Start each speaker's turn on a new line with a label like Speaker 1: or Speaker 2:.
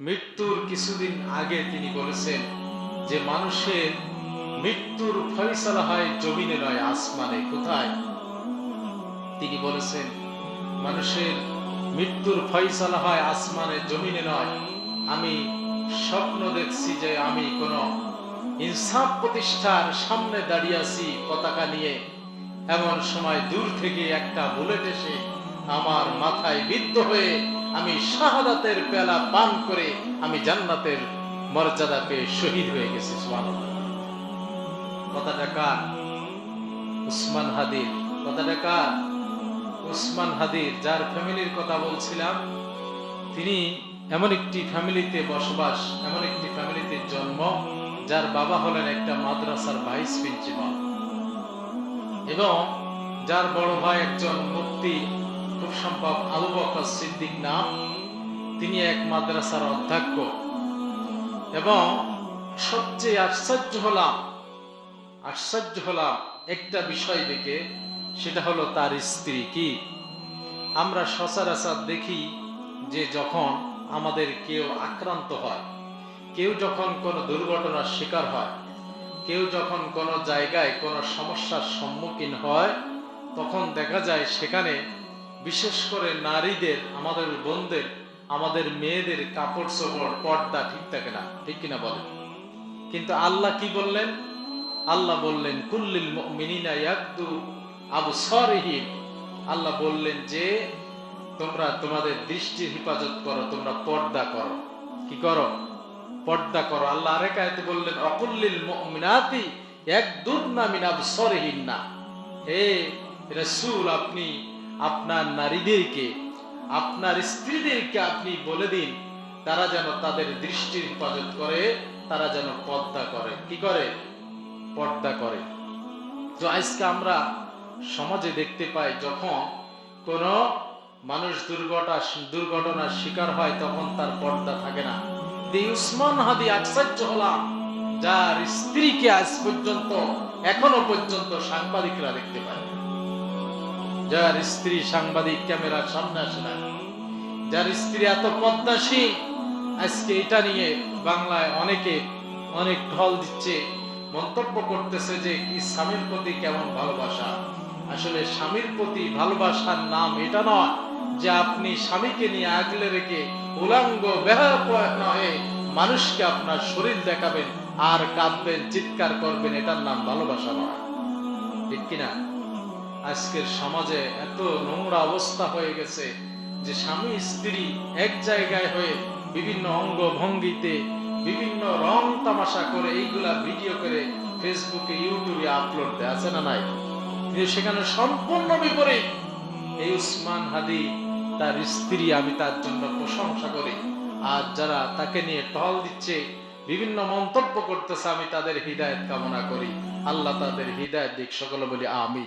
Speaker 1: মৃত্যুর কিছুদিন আগে তিনি বলেছেন যে মানুষের মৃত্যুর ফয়সালা হয় জমিনে নয়, আসমানে। কোথায়? তিনি বলেছেন, মানুষের মৃত্যুর ফয়সালা হয় আসমানে, জমিনে নয়। আমি স্বপ্ন দেখছি যে আমি কোন ইনসাফ প্রতিষ্ঠার সামনে দাঁড়িয়ে আছি পতাকা নিয়ে। এমন সময় দূর থেকে একটা বুলেট এসে আমার মাথায় বিদ্ধ হয়ে আমি শাহাদাতের পেলা পান করে আমি জান্নাতের মর্যাদা পেয়ে শহীদ হয়ে গেছি কথাটা কার? উসমান হাদির। কথাটা কার? উসমান হাদির, যার ফ্যামিলির কথা বলছিলাম, তিনি এমন একটি ফ্যামিলিতে বসবাস, এমন একটি ফ্যামিলিতে জন্ম, যার বাবা হলেন একটা মাদ্রাসার ভাইস প্রিন্সিপাল। এবং যার বড় ভাই একজন মুক্তি সম্ভব আবু বকর সিদ্দিক নাম। তিনি এক মাদ্রাসার অধ্যক্ষ। এবং সবচেয়ে আশ্চর্য হলাম আশ্চর্য হলাম একটা বিষয় দেখে, সেটা হলো তার স্ত্রী কি? আমরা সচরাচর দেখি যে যখন আমাদের কেউ আক্রান্ত হয়, কেউ যখন কোনো দুর্ঘটনার শিকার হয়, কেউ যখন কোনো জায়গায় কোনো সমস্যার সম্মুখীন হয়, তখন দেখা যায় সেখানে বিশেষ করে নারীদের, আমাদের বোনদের, আমাদের মেয়েদের কাপড় চোপড়, পর্দা ঠিক থাকে না, ঠিক কিনা বলেন? কিন্তু আল্লাহ কি বললেন? আল্লাহ বললেন, কুল্লিল ইয়াকদু আবু সরহিম আল্লাহ বললেন যে, তোমরা তোমাদের দৃষ্টির হেফাজত করো, তোমরা পর্দা করো। কি করো? পর্দা করো। আল্লাহ আরেক আয়াতে বললেন, অকুল্লিল মুমিনাতি একদুদনা মিন আবসরিহিন্না। হে রাসূল, আপনি আপনার নারীদেরকে, আপনার স্ত্রীদেরকে আপনি বলে দিন, তারা যেন তাদের দৃষ্টির হেফাজত করে, তারা যেন পর্দা করে। কি করে? পর্দা করে। তো আজকে আমরা সমাজে দেখতে পাই, যখন কোন মানুষ দুর্ঘটনা দুর্ঘটনার শিকার হয়, তখন তার পর্দা থাকে না। উসমান হাদি আশ্চর্য হলাম, যার স্ত্রীকে আজ পর্যন্ত, এখনও পর্যন্ত সাংবাদিকরা দেখতে পায়। যার স্ত্রী সাংবাদিক ক্যামেরার সামনে আসে না। যার স্ত্রী এত পদ্মাসীন আজকে এটা নিয়ে বাংলায় অনেকে অনেক ঢল দিচ্ছে, মন্তব্য করতেছে যে স্বামীর প্রতি কেমন ভালোবাসা? আসলে স্বামীর প্রতি ভালোবাসার নাম এটা নয় যে আপনি স্বামীকে নিয়ে আগলে রেখে উলাঙ্গ বেহার নয় মানুষকে আপনার শরীর দেখাবেন, আর কাঁদবেন, চিৎকার করবেন, এটার নাম ভালোবাসা নয়। ঠিক কিনা? আজকের সমাজে এত নোংরা অবস্থা হয়ে গেছে যে স্বামী স্ত্রী এক জায়গায় হয়ে বিভিন্ন অঙ্গ ভঙ্গিতে বিভিন্ন রং তামাশা করে এইগুলা ভিডিও করে ফেসবুকে, ইউটিউবে আপলোড দেয় আছে না নাই? কিন্তু সেখানে সম্পূর্ণ বিপরীত। এই উসমান হাদি, তার স্ত্রী, আমি তার জন্য প্রশংসা করি। আর যারা তাকে নিয়ে টহল দিচ্ছে, বিভিন্ন মন্তব্য করতেছে, আমি তাদের হৃদায়ত কামনা করি। আল্লাহ তাদের হৃদায়ত দিক, সকলে বলি আমিন।